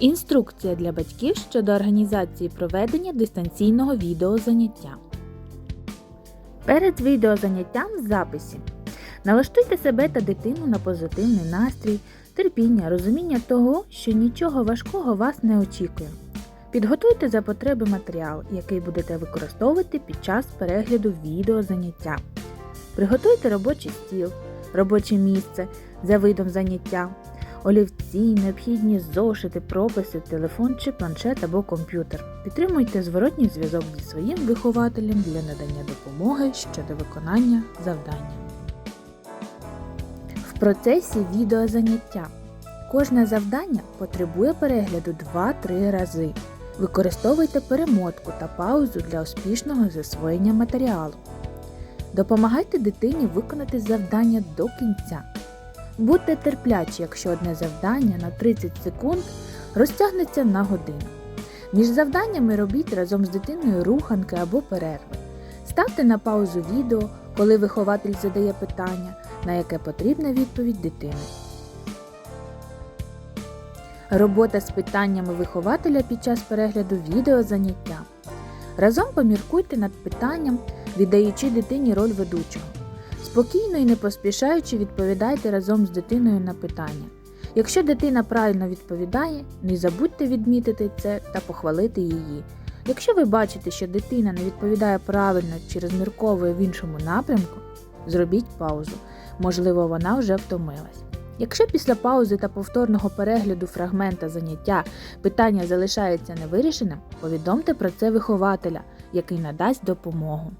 Інструкція для батьків щодо організації проведення дистанційного відеозаняття. Перед відеозаняттям в записі налаштуйте себе та дитину на позитивний настрій, терпіння, розуміння того, що нічого важкого вас не очікує. Підготуйте за потреби матеріал, який будете використовувати під час перегляду відеозаняття. Приготуйте робочий стіл, робоче місце за видом заняття, олівці, необхідні зошити, прописи, телефон чи планшет або комп'ютер. Підтримуйте зворотній зв'язок зі своїм вихователем для надання допомоги щодо виконання завдання. В процесі відеозаняття кожне завдання потребує перегляду 2-3 рази. Використовуйте перемотку та паузу для успішного засвоєння матеріалу. Допомагайте дитині виконати завдання до кінця. Будьте терплячі, якщо одне завдання на 30 секунд розтягнеться на годину. Між завданнями робіть разом з дитиною руханки або перерви. Ставте на паузу відео, коли вихователь задає питання, на яке потрібна відповідь дитини. Робота з питаннями вихователя під час перегляду відеозаняття. Разом поміркуйте над питанням, віддаючи дитині роль ведучого. Спокійно і не поспішаючи відповідайте разом з дитиною на питання. Якщо дитина правильно відповідає, не забудьте відмітити це та похвалити її. Якщо ви бачите, що дитина не відповідає правильно чи розмірковує в іншому напрямку, зробіть паузу. Можливо, вона вже втомилась. Якщо після паузи та повторного перегляду фрагмента заняття питання залишається невирішеним, повідомте про це вихователя, який надасть допомогу.